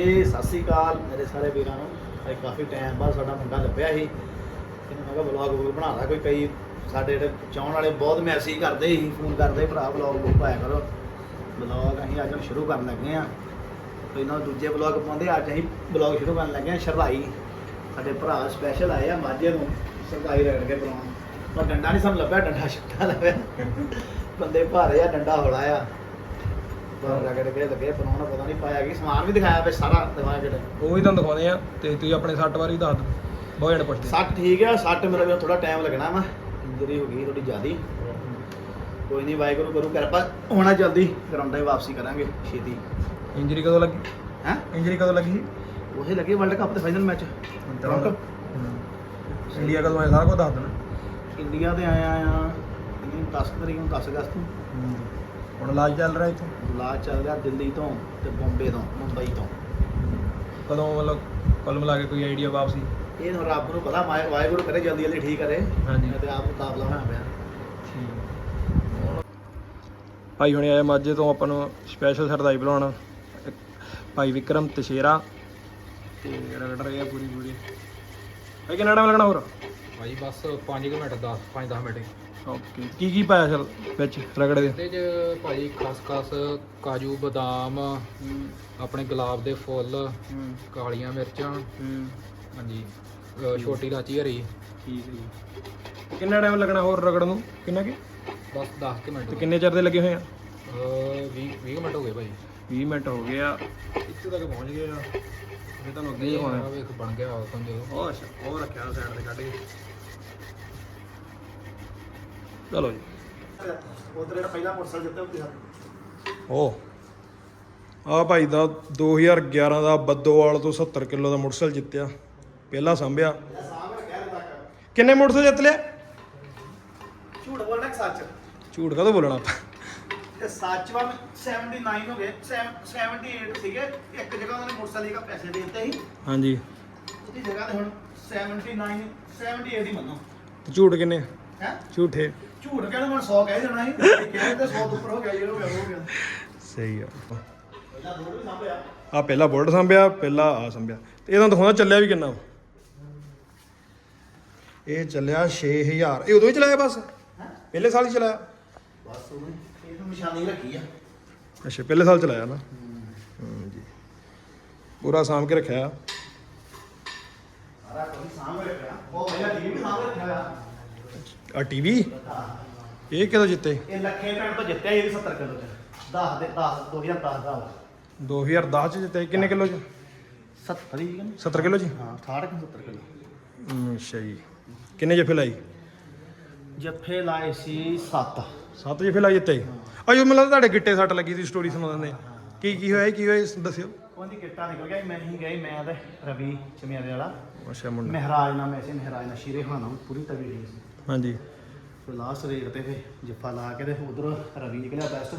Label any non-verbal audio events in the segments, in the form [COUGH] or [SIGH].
ਇਹ ਸਤਿ ਸ੍ਰੀ ਅਕਾਲ ਮੇਰੇ ਸਾਰੇ ਵੀਰਾਂ ਨੂੰ। ਅੱਜ ਕਾਫੀ ਟਾਈਮ ਬਾਅਦ ਸਾਡਾ ਮੁੰਡਾ ਲੱਭਿਆ ਸੀ। ਇਹਨੂੰ ਮੈਂ ਕਿਹਾ ਵਲੌਗ ਵਲੌਗ ਬਣਾਦਾ ਕੋਈ, ਕਈ ਸਾਡੇ ਜਿਹੜੇ ਚਾਹਣ ਵਾਲੇ ਬਹੁਤ ਮੈਸੇਜ ਕਰਦੇ ਸੀ ਫੋਨ ਕਰਦੇ, ਭਰਾ ਵਲੌਗ ਵਲੌਗ ਪਾਇਆ ਕਰੋ। ਵਲੌਗ ਅਸੀਂ ਅੱਜ ਸ਼ੁਰੂ ਕਰਨ ਲੱਗੇ ਆ ਪਹਿਲਾਂ ਦੂਜੇ ਵਲੌਗ ਪਾਉਂਦੇ, ਅੱਜ ਅਸੀਂ ਵਲੌਗ ਸ਼ੁਰੂ ਕਰਨ ਲੱਗੇ ਆ ਸ਼ਰਧਾਈ, ਸਾਡੇ ਭਰਾ ਸਪੈਸ਼ਲ ਆਏ ਆ ਮਾਝੇ ਨੂੰ, ਸ਼ਰਧਾਈ ਰਗੜ ਕੇ ਬਣਾਉਣ ਪਰ ਡੰਡਾ ਨਹੀਂ ਸਾਨੂੰ ਲੱਭਿਆ, ਡੰਡਾ ਛੱਟਾ ਲੱਭਿਆ। ਬੰਦੇ ਭਾਰੇ ਆ, ਡੰਡਾ ਹੌਲਾ ਆ। ਰਗੜ ਕੇ ਲੱਗੇ ਬਣਾਉਣਾ ਪਤਾ ਨਹੀਂ ਪਾਇਆ ਕਿ ਸਮਾਨ ਵੀ ਦਿਖਾਇਆ ਵੇ ਸਾਰਾ ਦਿਖਾਇਆ ਜਿਹੜਾ ਉਹ ਵੀ ਤੁਹਾਨੂੰ ਦਿਖਾਉਂਦੇ ਆ ਤੇ ਤੁਸੀਂ ਆਪਣੇ ਸੱਟ ਬਾਰੇ ਵੀ ਦੱਸ ਦਿਓ ਬਹੁਤ ਜਣੇ ਪੁੱਛਦੇ। ਸੱਟ ਠੀਕ ਆ ਸੱਟ ਮੇਰੇ ਵੀ ਥੋੜਾ ਟਾਈਮ ਲੱਗਣਾ ਵਾ ਇੰਜਰੀ ਹੋ ਗਈ ਥੋੜੀ ਜ਼ਿਆਦੀ। ਕੋਈ ਨਹੀਂ ਵਾਹਿਗੁਰੂ ਕਰੂ ਕਿਰਪਾ ਹੋਣਾ ਜਲਦੀ ਗਰਾਊਂਡਾਂ ਹੀ ਵਾਪਸੀ ਕਰਾਂਗੇ ਛੇਤੀ। ਇੰਜਰੀ ਕਦੋਂ ਲੱਗੀ? ਹੈ? ਇੰਜਰੀ ਕਦੋਂ ਲੱਗੀ? ਸੀ ਉਹੇ ਲੱਗੇ ਵਰਲਡ ਕੱਪ ਦੇ ਫਾਈਨਲ ਮੈਚ ਇੰਡੀਆ ਕਦੋਂ ਆਇਆ? ਸਾਰਾ ਕੁਝ ਦੱਸ ਦੇਣਾ। ਇੰਡੀਆ ਤੇ ਆਇਆ ਆ 10 ਤਰੀਕ ਨੂੰ 10 ਅਗਸਤ ਨੂੰ। ਹੁਣ ਇਲਾਜ ਚੱਲ ਰਿਹਾ ਇੱਥੇ? ਲਾਜ ਚੱਲ ਰਿਹਾ ਦਿੱਲੀ ਤੋਂ ਤੇ ਬੰਬੇ ਤੋਂ ਮੁੰਬਈ ਤੋਂ। ਕਦੋਂ ਮਤਲਬ ਕੁੱਲ ਮਿਲਾ ਕੇ ਕੋਈ ਆਈਡੀਆ ਵਾਪਸੀ? ਇਹ ਹੁਣ ਰੱਬ ਨੂੰ ਪਤਾ ਮਾਇ ਵਾਹਿਗੁਰੂ ਕਰੇ ਜਲਦੀ ਜਲਦੀ ਠੀਕ ਕਰੇ। ਹਾਂਜੀ। ਤੇ ਆਪ ਮੁਕਾਬਲਾ ਹੋਣਾ ਪਿਆ। ਭਾਈ ਹੁਣੇ ਆਏ ਮਾਝੇ ਤੋਂ ਆਪਾਂ ਨੂੰ ਸਪੈਸ਼ਲ ਸਰਦਾਈ ਬੁਲਾਉਣ। ਭਾਈ ਵਿਕਰਮ ਤਸ਼ੇਰਾ। ਤੇ ਰਗੜ ਰਹੇ ਆ ਪੂਰੀ ਪੂਰੀ। ਭਾਈ ਕਿੰਨਾ ਟਾਈਮ ਲੱਗਣਾ ਹੋਰ? ਭਾਈ ਬਸ 5 ਮਿੰਟ 10 5-10 ਮਿੰਟ ਓਕੇ। ਕੀ ਕੀ ਪਾਇਆ ਚਲ ਵਿੱਚ ਰਗੜੇ ਦੇ? ਇਹਦੇ ਚ ਭਾਈ ਖਸਖਸ ਕਾਜੂ ਬਦਾਮ ਆਪਣੇ ਗੁਲਾਬ ਦੇ ਫੁੱਲ ਕਾਲੀਆਂ ਮਿਰਚਾਂ। ਹਾਂਜੀ। ਛੋਟੀ ਇਲਾਚੀ ਹਰੀ। ਠੀਕ ਹੈ ਜੀ। ਕਿੰਨਾ ਟਾਈਮ ਲੱਗਣਾ ਹੋਰ ਰਗੜ ਨੂੰ? ਕਿੰਨਾ ਕੀ? ਬਸ 10 ਕੁ ਮਿੰਟ ਤੇ ਕਿੰਨੇ ਚਿਰ ਦੇ ਲੱਗੇ ਹੋਏ ਆ? ਅਹ 20 20 ਮਿੰਟ ਹੋ ਗਏ ਭਾਈ। 20 ਮਿੰਟ ਹੋ ਗਏ ਆ। ਇੱਥੇ ਤੱਕ ਪਹੁੰਚ ਗਏ ਆ। ਫਿਰ ਤੁਹਾਨੂੰ ਅੱਗੇ ਹੋਣਾ ਆ ਵੇਖ ਬਣ ਗਿਆ ਉਹ ਤਾਂ ਜਦੋਂ ਉਹ ਅੱਛਾ ਉਹ ਰੱਖਿਆ ਸਾਈਡ ਤੇ ਕੱਢ ਕੇ। ਚਲੋ ਜੀ। ਉਧਰ ਜਿਹੜਾ ਪਹਿਲਾ ਮੋਟਰਸਾਈਕਲ ਜਿੱਤੇ ਉੱਤੇ ਸਰ ਓ ਆ ਭਾਈ ਦਾ 2011 ਦਾ ਬੱਦੋਵਾਲ ਤੋਂ 70 ਕਿਲੋ ਦਾ ਮੋਟਰਸਾਈਕਲ ਜਿੱਤਿਆ। ਪਹਿਲਾ ਸੰਭਿਆ। ਕਿੰਨੇ ਮੋਟਰਸਾਈਕਲ ਜਿੱਤ ਲਿਆ? ਝੂਠ ਬੋਲਣਾ ਕਿ ਸੱਚ। ਝੂਠ ਕਦੋਂ ਬੋਲਣਾ ਆਪਾਂ? ਤੇ ਸੱਚ ਵਾ 79 ਹੋ ਗਏ। ਸੈਵ- 78 ਸੀਗੇ। ਇੱਕ ਜਗ੍ਹਾ ਉਹਨਾਂ ਨੇ ਮੋਟਰਸਾਈਕਲ ਦਾ ਪੈਸੇ ਦੇ ਦਿੱਤੇ ਸੀ। ਹਾਂਜੀ। ਉਹਦੀ ਜਗ੍ਹਾ ਤੇ ਹੁਣ 79 78 ਹੀ ਮੰਨੋ। ਤੇ ਝੂਠ ਕਿੰਨੇ? ਹੈ? ਝੂਠੇ। ਝੂਠ ਕਹਿੰਦਾ ਮੈਂ 100 ਕਹਿ ਦੇਣਾ ਸੀ? ਕਹਿ ਤੇ 100 ਤੋਂ ਉੱਪਰ ਹੋ ਗਿਆ ਹੋ ਗਿਆ ਉਹ ਹੋ ਗਿਆ। ਸਹੀ ਆ। ਪਹਿਲਾਂ ਦੋ ਵੀ ਸਾਂਭਿਆ। ਆ ਪਹਿਲਾ ਬੁਲਟ ਸੰਭਿਆ ਪਹਿਲਾ ਆ ਸੰਭਿਆ। ਤੇ ਇਹਦਾ ਦਿਖਾਉਂਦਾ ਚੱਲਿਆ ਵੀ ਕਿੰਨਾ। ਇਹ ਚੱਲਿਆ 6000 ਇਹ ਉਦੋਂ ਹੀ ਚਲਾਇਆ ਬਸ? ਪਹਿਲੇ ਸਾਲ ਹੀ ਚਲਾਇਆ। ਬਸ ਉਹਨੇ ਇਹ ਤਾਂ ਨਿਸ਼ਾਨੀ ਰੱਖੀ ਆ। ਅੱਛਾ ਪਹਿਲੇ ਸਾਲ ਚਲਾਇਆ ਨਾ? ਹੂੰ ਜੀ। ਪੂਰਾ ਸਾਂਭ ਕੇ ਰੱਖਿਆ। ਸਾਰਾ ਕੋਈ ਸਾਹਮਣੇ ਰੱਖਿਆ। ਉਹ ਪਹਿਲਾਂ ਟੀਵੀ ਵੀ ਸਾਹਮਣੇ ਰੱਖਿਆ ਹੋਇਆ। ਆ ਟੀਵੀ ਇਹ ਕਿਦੋਂ ਜਿੱਤੇ? ਇਹ ਲੱਖੇ ਪਿੰਡ ਤੋਂ ਜਿੱਤਿਆ ਇਹ 70 ਕਿਲੋ ਚ। 10 ਦੇ 10 2010 ਦਾ 2010 ਚ ਜਿੱਤੇ। ਕਿੰਨੇ ਕਿਲੋ ਚ? 70 ਹੀ ਕਹਿੰਦੇ 70 ਕਿਲੋ ਚ? ਹਾਂ 68 ਕਿ 70 ਕਿਲੋ। ਅੱਛਾ ਜੀ। ਕਿੰਨੇ ਜਫੇ ਲਾਈ ਜੱਫੇ ਲਾਏ ਸੀ 7 ਸੱਤ ਜਫੇ ਲਾਈ ਜਿੱਤੇ ਅਜੋ ਮੈਨੂੰ ਲੱਗਦਾ ਤੁਹਾਡੇ ਗਿੱਟੇ ਸੱਟ ਲੱਗੀ ਸੀ ਸਟੋਰੀ ਸੁਣਾ ਦਿੰਦੇ ਕੀ ਕੀ ਹੋਇਆ ਕੀ ਹੋਇਆ ਦੱਸਿਓ। ਉਹਦੀ ਕਿੱਟਾ ਨਿਕਲ ਗਿਆ ਮੈਂ ਹੀ ਗਈ ਮੈਂ ਤੇ ਰਵੀ ਚਮਿਆਰੇ ਵਾਲਾ। ਅੱਛਾ ਮੁੰਡਾ। ਮਹਿਰਾਜ ਨਾਮ ਐਸੇ ਮਹਿਰਾਜ ਨਾਲ ਸ਼ੀਰੇ ਖਾਨਾ ਪੂਰੀ ਤਗੜੀ ਸੀ। ਹਾਂਜੀ। ਫਿਰ ਲਾਸਟ ਰੇਟ ਤੇ ਫੇ ਜੱਫਾ ਲਾ ਕੇ ਤੇ ਉਧਰ ਰਵੀ ਨਿਕਲਿਆ ਬੈਸਟ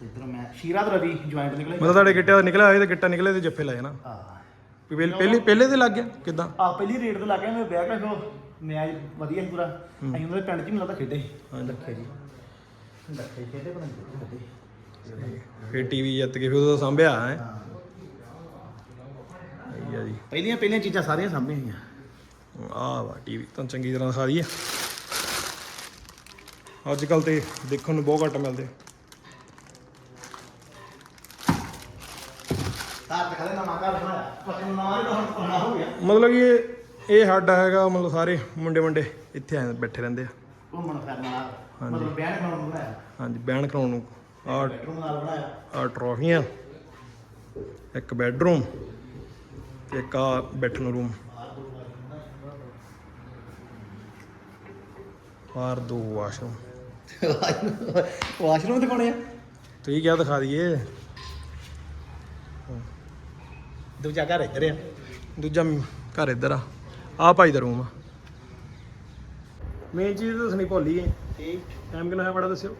ਤੇ ਇਧਰ ਮੈਂ ਸ਼ੀਰਾ ਤੇ ਰਵੀ ਜੁਆਇੰਟ ਨਿਕਲੇ ਮਤਲਬ ਤੁਹਾਡੇ ਗਿੱਟੇ ਦਾ ਨਿਕਲਿਆ ਹੋਇਆ ਤੇ ਗਿੱਟਾ ਨਿਕਲੇ ਤੇ ਜੱਫੇ ਲਾਏ ਨਾ? ਵੀ ਪਹਿਲੇ ਪਹਿਲੇ ਤੇ ਲੱਗ ਗਿਆ ਕਿਦਾਂ? ਆ ਪਹਿਲੀ ਰੇਟ ਤੇ ਲੱਗ ਗਿਆ ਮੈਂ ਵਿਆਹ ਕਰਾ ਮੈਚ ਵਧੀਆ ਸੀ ਪੂਰਾ। ਅਸੀਂ ਉਹਨਾਂ ਦੇ ਪਿੰਡ 'ਚ ਹੀ ਮੈਨੂੰ ਲੱਗਦਾ ਖੇਡੇ ਹਾਂ ਲੱਖੇ ਜੀ। ਲੱਖੇ ਖੇਡੇ ਪਤਾ ਨਹੀਂ ਕਿੱਥੇ ਖੇਡੇ ਫਿਰ ਟੀਵੀ ਜਿੱਤ ਕੇ ਫਿਰ ਉਹਦਾ ਸੰਭਿਆ ਹੈ। ਹਾਂ ਸਹੀ ਆ ਜੀ। ਪਹਿਲੀਆਂ ਪਹਿਲੀਆਂ ਚੀਜ਼ਾਂ ਸਾਰੀਆਂ ਸਾਹਮਣੇ ਆਈਆਂ ਆਹ ਵਾ ਟੀਵੀ ਤਾਂ ਚੰਗੀ ਤਰ੍ਹਾਂ ਦਿਖਾ ਦਈਏ ਅੱਜ ਕੱਲ ਤੇ ਦੇਖਣ ਨੂੰ ਬਹੁਤ ਘੱਟ ਮਿਲਦੇ। ਮਤਲਬ ਇਹ ਇਹ ਸਾਡਾ ਹੈਗਾ ਮਤਲਬ ਸਾਰੇ ਮੁੰਡੇ ਮੁੰਡੇ ਇੱਥੇ ਆਏ ਬੈਠੇ ਰਹਿੰਦੇ ਆ। ਘੁੰਮਣ ਫਿਰਨ ਵਾਲਾ ਮਤਲਬ ਬਿਆਨ ਕਰਾਉਣ ਨੂੰ ਬਣਾਇਆ। ਹਾਂਜੀ ਬੈਨ ਕਰਾਉਣ ਨੂੰ। ਆਹ ਬੈਡਰੂਮ ਨਾਲ ਬਣਾਇਆ। ਆ ਟਰੋਫੀਆਂ ਇੱਕ ਬੈੱਡਰੂਮ ਤੇ ਇੱਕ ਆ ਬੈਠਣ ਰੂਮ ਬਾਹਰ ਦੋ ਵਾਸ਼ਰੂਮ ਵਾਸ਼ਰੂਮ ਦਿਖਾਉਣੇ ਆ? ਤੁਸੀਂ ਕਿਆ ਦਿਖਾ ਦਈਏ? ਦੂਜਾ ਘਰ ਇੱਧਰ ਆ। ਦੂਜਾ ਮ- ਘਰ ਇੱਧਰ ਆ। ਆ ਭਾਈ ਦਾ ਰੂਮ ਆ। ਮੇਨ ਚੀਜ਼ ਦੱਸਣੀ ਭੁੱਲੀ ਏ ਠੀਕ। ਟਾਈਮ ਕਿੰਨਾ ਹੈ ਬੜਾ ਦੱਸਿਓ?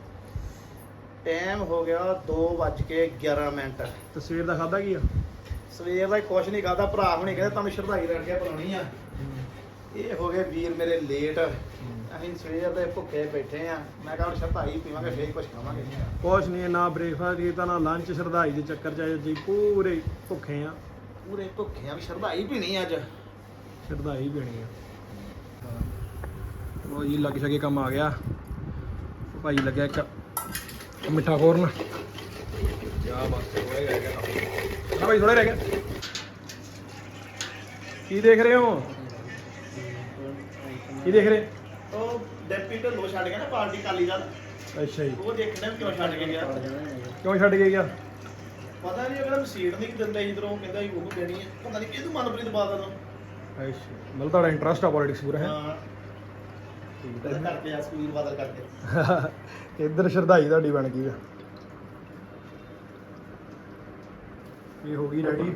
ਟਾਈਮ ਹੋ ਗਿਆ 2:11 ਮਿੰਟ। ਤੇ ਸਵੇਰ ਦਾ ਖਾਦਾ ਕੀ ਆ? ਸਵੇਰ ਦਾ ਕੁਛ ਨਹੀਂ ਖਾਦਾ ਭਰਾ ਹੁਣੇ ਕਹਿੰਦੇ ਤੁਹਾਨੂੰ ਸ਼ਰਧਾਈ ਲੜ ਕੇ ਬੁਲਾਉਣੀ ਆ। ਇਹ ਹੋ ਗਏ ਵੀਰ ਮੇਰੇ ਲੇਟ ਅਸੀਂ ਸਵੇਰ ਦੇ ਭੁੱਖੇ ਬੈਠੇ ਆ। ਮੈਂ ਕਿਹਾ ਹੁਣ ਸ਼ਰਧਾਈ ਪੀਵਾਂਗੇ ਫੇਰ ਕੁਝ ਖਾਵਾਂਗੇ। ਕੁਛ ਨਹੀਂ ਨਾ ਬ੍ਰੇਕਫਾਸਟ ਕੀਤਾ ਨਾ ਲੰਚ ਸ਼ਰਧਾਈ ਦੇ ਚੱਕਰ ਚ ਆਏ ਜੀ ਪੂਰੇ ਭੁੱਖੇ ਆ। ਪੂਰੇ ਭੁੱਖੇ ਆ ਵੀ ਸ਼ਰਧਾਈ ਪੀਣੀ ਅੱਜ। ਸ਼ਰਧਾਈ ਪੀਣੀ ਆ। ਉਹ ਜੀ ਲੱਗ ਸ਼ਕੇ ਕੰਮ ਆ ਗਿਆ। ਭਾਈ ਲੱਗਿਆ ਇੱਕ ਮਿੱਠਾ ਖੋਰਨ। ਕਿਆ ਬਸ ਰਹਿ ਗਿਆ ਨਾ ਭਾਈ ਥੋੜੇ ਰਹਿ ਗਿਆ। ਕੀ ਦੇਖ ਰਹੇ ਹੋ? ਕੀ ਦੇਖ ਰਹੇ? ਉਹ ਡੈਪੀ ਢੱਲੋ ਛੱਡ ਗਿਆ ਨਾ ਪਾਰਟੀ ਕਾਲੀ ਦਾ ਅੱਛਾ ਜੀ। ਉਹ ਦੇਖਣਾ ਕਿਉਂ ਛੱਡ ਕੇ ਗਿਆ। ਕਿਉਂ ਛੱਡ ਕੇ ਗਿਆ? ਪਤਾ ਨਹੀਂ ਅਗਰ ਸੀਟ ਨਹੀਂ ਦਿੰਦੇ ਇਧਰੋਂ ਕਹਿੰਦਾ ਉਹ ਦੇਣੀ ਹੈ ਪਤਾ ਨਹੀਂ ਕਿਹਨੂੰ ਮਨਪ੍ਰੀਤ ਬਾਦਲ ਨੂੰ। ਅੱਛਾ ਮਤਲਬ ਤੁਹਾਡਾ ਇੰਟਰਸਟ ਆ ਪੋਲਿਟਿਕਸ ਪੂਰਾ ਹੈ? ਹਾਂ। ਕਰਕੇ ਆ ਬਾਦਲ ਕਰਕੇ। [LAUGHS] ਇੱਧਰ ਸ਼ਰਧਾਈ ਤੁਹਾਡੀ ਬਣ ਗਈ ਆ। ਇਹ ਹੋ ਗਈ ਰੈਡੀ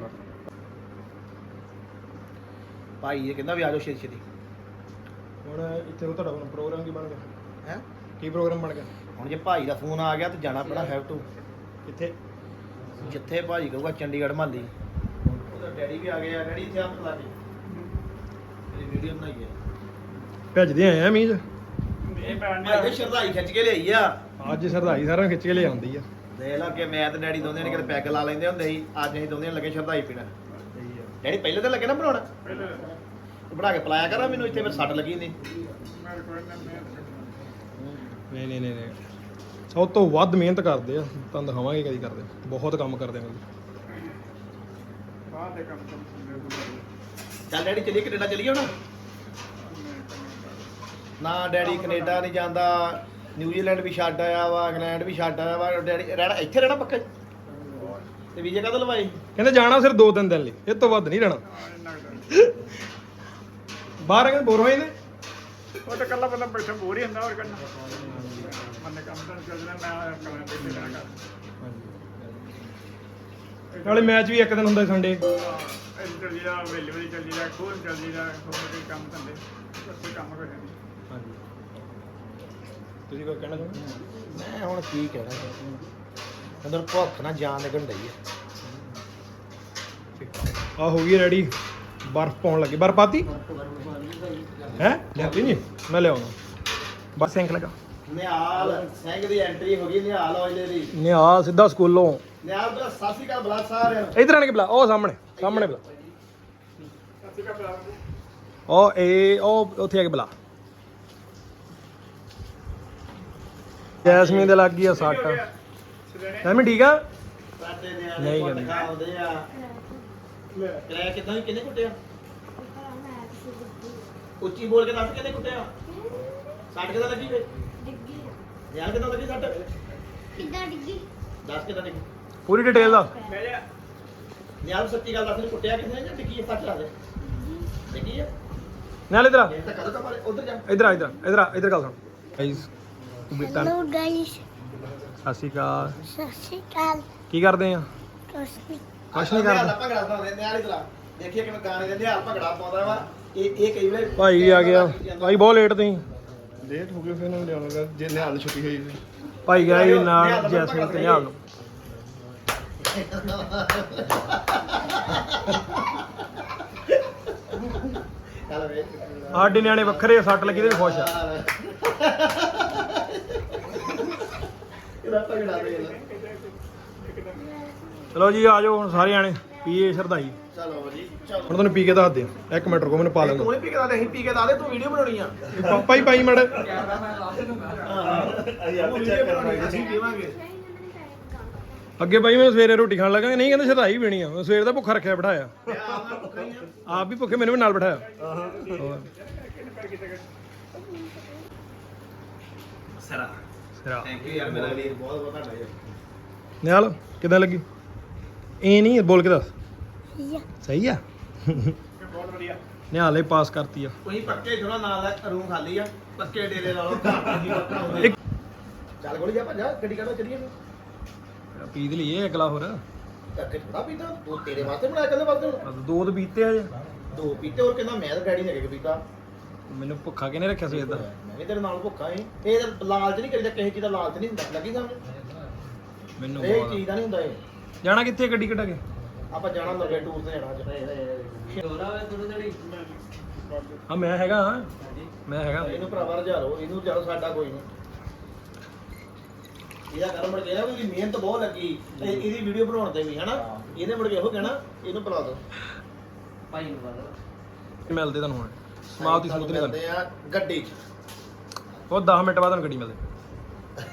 ਭਾਈ ਇਹ ਕਹਿੰਦਾ ਵੀ ਆ ਜਾਓ ਛੇਤੀ ਛੇਤੀ। ਹੁਣ ਇੱਥੇ ਤੋਂ ਤੁਹਾਡਾ ਹੁਣ ਪ੍ਰੋਗਰਾਮ ਕੀ ਬਣ ਗਿਆ? ਹੈ? ਕੀ ਪ੍ਰੋਗਰਾਮ ਬਣ ਗਿਆ? ਹੁਣ ਜੇ ਭਾਈ ਦਾ ਫੋਨ ਆ ਗਿਆ ਤਾਂ ਜਾਣਾ ਪੈਣਾ ਹੈਵ ਟੂ ਕਿੱਥੇ? ਜਿੱਥੇ ਭਾਜੀ ਕਹੂਗਾ ਚੰਡੀਗੜ੍ਹ ਮਹੱਲੀ। ਉਹਦਾ ਡੈਡੀ ਵੀ ਆ ਗਿਆ ਡੈਡੀ ਇੱਥੇ ਹੱਥ ਲਾ ਕੇ ਵੀਡੀਓ ਬਣਾਈ ਹੈ ਭੇਜਦੇ ਆਏ ਆ ਮੀਂਹ 'ਚ? ਭਾਈ ਦੇ ਸ਼ਰਧਾਈ ਖਿੱਚ ਕੇ ਲਿਆਈ ਆ। ਅੱਜ ਸ਼ਰਧਾਈ ਸਾਰਿਆਂ ਨੂੰ ਖਿੱਚ ਕੇ ਲੈ ਆਉਂਦੀ ਆ। ਦੇਖ ਲਾ ਕਿ ਮੈਂ ਤੇ ਡੈਡੀ ਦੋਨੇ ਨੇ ਕਿਤੇ ਪੈਗ ਲਾ ਲੈਂਦੇ ਹੁੰਦੇ ਸੀ। ਅੱਜ ਅਸੀਂ ਦੋਨੇ ਲੱਗੇ ਸ਼ਰਧਾਈ ਪੀਣਾ। ਡੈਡੀ ਪਹਿਲੇ ਤਾਂ ਲੱਗੇ ਨਾ ਬਣਾਉਣਾ? ਤੂੰ ਬਣਾ ਕੇ ਪਲਾਇਆ ਕਰਾਂ ਮੈਨੂੰ ਇੱਥੇ ਫਿਰ ਸੱਟ ਲੱਗੀ ਨਹੀਂ ਨਹੀਂ ਨਹੀਂ ਨਹੀਂ ਨਹੀਂ। ਸਭ ਤੋਂ ਵੱਧ ਮਿਹਨਤ ਕਰਦੇ ਆ। ਤੁਹਾਨੂੰ ਦਿਖਾਵਾਂਗੇ ਕਦੀ ਕਰਦੇ। ਬਹੁਤ ਕੰਮ ਕਰਦੇ ਆ ਚੱਲ ਡੈਡੀ ਚੱਲੀਏ ਕੈਨੇਡਾ ਚੱਲੀਏ ਹੁਣ। ਨਾ ਡੈਡੀ ਕੈਨੇਡਾ ਨਹੀਂ ਜਾਂਦਾ ਨਿਊਜ਼ੀਲੈਂਡ ਵੀ ਛੱਡ ਆਇਆ ਵਾ ਇੰਗਲੈਂਡ ਵੀ ਛੱਡ ਆਇਆ ਵਾ ਡੈਡੀ ਰਹਿਣਾ ਇੱਥੇ ਰਹਿਣਾ ਪੱਕਾ ਜੀ? ਤੇ ਵੀਜ਼ਾ ਕਦੋਂ ਲਵਾਈ ਕਹਿੰਦੇ ਜਾਣਾ ਸਿਰ ਦੋ ਤਿੰਨ ਦਿਨ ਲਈ ਇਹ ਤੋਂ ਵੱਧ ਨਹੀਂ ਰਹਿਣਾ। ਬਾਹਰ ਕਹਿੰਦੇ ਬੋਰ ਹੋਏ ਨੇ? ਉਹ ਤਾਂ ਕੱਲਾ ਬੰਦਾ ਬੈਠਾ ਬੋਰ ਹੀ ਹੁੰਦਾ ਹੋਰ ਕਰਨਾ ਮੰਨੇ ਕੰਮ ਤਾਂ ਚੱਲ ਰਿਹਾ ਮੈਂ ਕੰਮ ਤੇ ਚੱਲਣਾ ਕਰ ਨਾਲੇ ਮੈਚ ਵੀ ਇੱਕ ਦਿਨ ਹੁੰਦਾ ਸੰਡੇ। ਇੰਟਰ ਜਿਹੜਾ ਵੇਲੇ ਵੇਲੇ ਚੱਲ ਰਿਹਾ ਖੋਲ ਚੱਲ ਰਿਹਾ ਹੋਰ ਕੋਈ ਕੰਮ ਧੰਦੇ ਕੋਈ ਕੰਮ ਕਰ ਨਹੀਂ ਤੁਸੀਂ ਕੋਈ ਕਹਿਣਾ ਚਾਹੁੰਦੇ ਮੈਂ ਹੁਣ ਕੀ ਕਹਿਣਾ ਅੰਦਰ ਭੁੱਖ ਨਾ ਜਾਨ ਨਿਕਲ ਰਹੀ ਹੈ ਆ। ਹੋ। ਗਈ ਰੈਡੀ ਬਰਫ਼ ਪਾਉਣ ਲੱਗੇ। ਬਰਫ਼ ਪਾਤੀ? ਹੈ? ਲਿਆਤੀ ਨਹੀਂ? ਮੈਂ ਲਿਆਉਣਾ। ਬਸ ਸਿੰਕ ਲਗਾ। ਨਿਹਾਲ ਸਿੰਘ ਦੀ ਐਂਟਰੀ ਹੋ ਗਈ ਨਿਹਾਲ ਔਜਲੇ ਦੀ। ਨਿਆ ਸਿੱਧਾ ਸਕੂਲੋਂ। ਨਿਹਾਲ ਬਰਾ ਸਾਸੀ ਕਾਲ ਬਲਾ ਸਾਰਿਆਂ ਨੂੰ। ਇਧਰ ਆਣ ਕੇ ਬੁਲਾ। ਉਹ ਸਾਹਮਣੇ ਸਾਹਮਣੇ ਬੁਲਾ। ਉਹ ਇਹ ਉਹ ਉੱਥੇ ਆ ਕੇ ਬੁਲਾ। ਜੈਸਮੀਨ ਦੇ ਲੱਗ ਗਈ ਆ ਸੱਟ। ਐਵੇਂ ਠੀਕ ਆ? ਸਾਡੇ ਨਹੀਂ। ਨਿਆਣੇ ਕਰਨੀ। ਖਾਉਂਦੇ ਆ ਕਿਰਾਇਆ ਕਿਦਾਂ? ਕਿੰਨੇ ਕੁੱਟਿਆ? ਉੱਚੀ ਬੋਲ ਕੇ ਦੱਸ ਕਿੰਨੇ ਕੁੱਟਿਆ? ਸੱਟ ਕਿਦਾਂ ਲੱਗੀ ਵੇ ਨਿਹਾਲ ਕਿਦਾਂ ਲੱਗੀ ਸੱਟ? ਕਿੱਦਾਂ ਡਿੱਗੀ ਦੱਸ ਕਿਦਾਂ ਲੱਗੀ? ਪੂਰੀ ਡਿਟੇਲ ਦਾ ਨਿਹਾਲ ਸੱਚੀ ਗੱਲ ਦੱਸ ਨੀ ਕੁੱਟਿਆ ਕਿੰਨੇ ਜਾਂ ਡਿੱਗੀ ਹੈ ਸੱਚ ਲਾ ਦੇ ਡਿੱਗੀ ਹੈ ਨਾਲ ਇਧਰ ਆ। ਇਹ ਤਾਂ ਕਦੋਂ ਤਾਂ ਮਾਰੇ ਉਧਰ ਜਾ। ਇਧਰ ਆ ਇਧਰ ਇਧਰ ਆ ਇਧਰ ਗੱਲ ਸੁਣ। ਗਾਈਸ ਬੇਟਾ ਹੈਲੋ ਗਾਇਸ ਸਤਿ ਸ਼੍ਰੀ ਅਕਾਲ। ਸਤਿ ਸ਼੍ਰੀ ਅਕਾਲ। ਕੀ ਕਰਦੇ ਆ? ਕੁਛ ਕੁਛ ਨਹੀਂ ਨਿਹਾਲ ਕਰਦੇ ਦਾ ਭੰਗੜਾ ਪਾਉਂਦੇ ਨਿਹਾਲ ਇਧਰ ਆ ਦੇਖੀਏ ਕਿਵੇਂ ਗਾਣੇ ਦੇ ਨਿਹਾਲ ਭੰਗੜਾ ਪਾਉਂਦਾ ਵਾ। ਇਹ ਇਹ ਕਈ ਵੇਲੇ ਭਾਈ ਵੀ ਆ ਗਿਆ। ਭਾਈ ਬਹੁਤ ਲੇਟ ਤੁਸੀਂ। ਲੇਟ ਹੋ ਗਏ ਫਿਰ ਨਾ ਲਿਆਉਣਾ ਜੇ ਨਿਹਾਲ ਛੁੱਟੀ ਹੋਈ ਸੀ ਭਾਈ ਗਿਆ ਜੀ ਨਾਲ ਜੈਸਮੀਨ ਤੇ ਨਿਹਾਲ ਨੂੰ। ਚੱਲ ਵੇ ਸਾਡੇ ਨਿਆਣੇ ਵੱਖਰੇ ਆ, ਸੱਟ ਲੱਗੀ ਤੇ ਖੁਸ਼ ਆ। ਚਲੋ ਜੀ ਆ ਜਾਓ ਹੁਣ ਸਾਰੇ ਜਾਣੇ ਪੀਏ ਸ਼ਰਧਾਈ। ਚਲੋ ਜੀ ਚਲੋ। ਹੁਣ ਤੁਹਾਨੂੰ ਪੀ ਕੇ ਦੱਸਦੇ ਆ ਇੱਕ ਮਿੰਟ ਰੁਕੋ ਮੈਨੂੰ ਪਾ ਲੈਂਦਾ ਤੂੰ ਹੀ ਪੀ ਕੇ ਦਾ ਅਸੀਂ ਪੀ ਕੇ ਦਾ ਦੇ ਤੂੰ ਵੀਡੀਓ ਬਣਾਉਣੀ ਆ। ਪਾਪਾ ਹੀ ਪਾਈ ਮੜ। ਅਸੀਂ ਆਪੇ ਚੈੱਕ ਕਰਾਂਗੇ ਅਸੀਂ ਪੀਵਾਂਗੇ। ਅੱਗੇ ਬਾਈ ਮੈਂ ਸਵੇਰੇ ਰੋਟੀ ਖਾਣ ਲੱਗਾ ਨਹੀਂ ਕਹਿੰਦੇ ਸ਼ਰਧਾਈ ਪੀਣੀ ਆ। ਸਵੇਰ ਦਾ ਭੁੱਖਾ ਰੱਖਿਆ ਬਿਠਾਇਆ। ਆਪ ਵੀ ਭੁੱਖੇ ਮੈਨੂੰ ਵੀ ਨਾਲ ਬਿਠਾਇਆ। ਸਿਰਾ। ਥੈਂਕ ਯੂ ਯਾਰ ਮੇਰਾ ਵੀਰ ਬਹੁਤ ਬਹੁਤ ਧੰਨਵਾਦ ਯਾਰ। ਨਿਹਾਲ ਕਿਦਾਂ ਲੱਗੀ? ਇਹ ਨਹੀਂ ਬੋਲ ਕੇ ਦੱਸ। ਯਾ ਸਹੀ ਆ? ਬਹੁਤ ਵਧੀਆ। ਨਿਹਾਲੇ ਪਾਸ ਕਰਤੀ ਆ। ਕੋਈ ਪੱਕੇ ਥੋੜਾ ਨਾਲ ਦਾ ਰੂਮ ਖਾਲੀ ਆ ਪੱਕੇ ਡੇਰੇ ਨਾਲੋਂ ਘਰ ਦੀ ਬਣਾਉਂਦੇ ਇੱਕ- ਚੱਲ ਗੋਲੀ ਜਾ ਭੱਜਾ ਗੱਡੀ ਕੱਢੋ ਚੱਲੀਏ ਪੀ ਦੇ ਲਈਏ ਅਗਲਾ ਹੋਰ। ਕਰਕੇ ਥੋੜਾ ਪੀਤਾ ਦੋ ਤੇਰੇ ਵਾਸਤੇ ਬਣਾਇਆ ਕਹਿੰਦੇ ਵਾਸਤੇ ਬਸ ਦੋ ਤਾਂ ਪੀਤੇ ਆ ਜੇ ਦੋ ਪੀਤੇ ਹੋਰ ਕਹਿੰਦਾ ਮੈਂ ਤਾਂ ਡੈਡੀ ਨੇ ਕਿ ਪੀਤਾ। ਮੈਨੂੰ ਭੁੱਖਾ ਕਿਹਨੇ ਰੱਖਿਆ ਸਵੇਰ ਦਾ? ਮੈਂ ਵੀ ਤੇਰੇ ਨਾਲ ਭੁੱਖਾ ਏ ਇਹ ਤਾਂ ਲਾਲਚ ਨਹੀਂ ਕਰੀਦਾ ਕਿਸੇ ਚੀਜ਼ ਦਾ ਲਾਲਚ ਨਹੀਂ ਹੁੰਦਾ ਲੱਗੀ ਸਮਝ? ਮੈਨੂੰ ਇਹ ਬਹੁਤ ਚੀਜ਼ ਦਾ ਨਹੀਂ ਹੁੰਦਾ ਇਹ। ਜਾਣਾ ਕਿੱਥੇ ਗੱਡੀ ਕਢਾ ਕੇ? ਆਪਾਂ ਜਾਣਾ ਨਵੇਂ ਟੂਰ ਤੇ ਜਾਣਾ ਅੱਜ। ਹਾਂ ਮੈਂ ਹੈਗਾ ਮੈਂ ਹੈਗਾ। ਇਹਨੂੰ ਭਰਾਵਾ ਰਜਾਲੋ ਇਹਨੂੰ ਚਲੋ ਸਾਡਾ ਕੋਈ ਨਹੀਂ। ਇਹਦਾ ਕਰਮ ਮੜ ਗਿਆ ਕਿ ਮਿਹਨਤ ਬਹੁਤ ਲੱਗੀ। ਤੇ ਇਹਦੀ ਵੀਡੀਓ ਬਣਾਉਣ ਤੇ ਵੀ ਹਨਾ? ਇਹਨੇ ਮੁੜ ਕੇ ਇਹੋ ਕਹਿਣਾ ਇਹਨੂੰ ਬੁਲਾ ਦਿਓ ਮਿਲਦੇ ਤੁਹਾਨੂੰ ਹੁਣ। ਸਮਾਪਤੀ ਤੁਹਾਨੂੰ ਸਮੂਥ ਨਹੀਂ ਆ ਗੱਡੀ 'ਚ। ਉਹ 10 ਮਿੰਟ ਬਾਅਦ ਤੁਹਾਨੂੰ ਗੱਡੀ ਮਿਲਦੇ।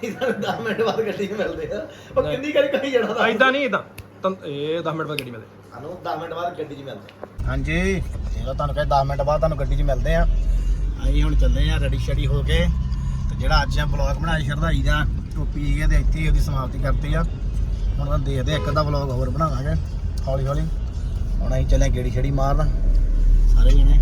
ਇਹਨਾਂ ਨੂੰ 10 ਮਿੰਟ ਬਾਅਦ ਗੱਡੀ 'ਚ ਮਿਲਦੇ ਆ। ਉਹ ਕਿੰਨੀ ਕਰੀ ਕਹੀ ਜਾਣਾ ਦੱਸ। ਐਦਾਂ ਨਹੀਂ ਇਦਾਂ ਇਹ 10 ਮਿੰਟ ਬਾਅਦ ਗੱਡੀ ਮਿਲਦੇ। ਸਾਨੂੰ 10 ਮਿੰਟ ਬਾਅਦ ਗੱਡੀ 'ਚ ਮਿਲਦੇ। ਹਾਂਜੀ ਜਿਹੜਾ ਤੁਹਾਨੂੰ ਕਹੇ 10 ਮਿੰਟ ਬਾਅਦ ਤੁਹਾਨੂੰ ਗੱਡੀ 'ਚ ਮਿਲਦੇ ਆ। ਅਸੀਂ ਹੁਣ ਚੱਲੇ ਆ ਰੈਡੀ ਸ਼ੈਡੀ ਹੋ ਕੇ। ਤੇ ਜਿਹੜਾ ਅੱਜ ਆ ਬਲੌਗ ਬਣਾਇਆ ਸ਼ਰਧਾਈ ਦਾ ਟੋਪੀ ਤੇ ਇੱਥੇ ਹੀ ਉਹਦੀ ਸਮਾਪਤੀ ਕਰਤੀ ਆ। ਹੁਣ ਤਾਂ ਦੇਖਦੇ ਆ ਇੱਕ ਅੱਧਾ ਬਲੌਗ ਹੋਰ ਬਣਾਵਾਂਗੇ। ਹੌਲੀ ਹੌਲੀ ਹੁਣ ਅਸੀਂ ਚੱਲੇ ਗੇੜੀ ਛੜੀ ਮਾਰਨ। ਸਾਰੇ ਜਣੇ।